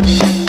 Müzik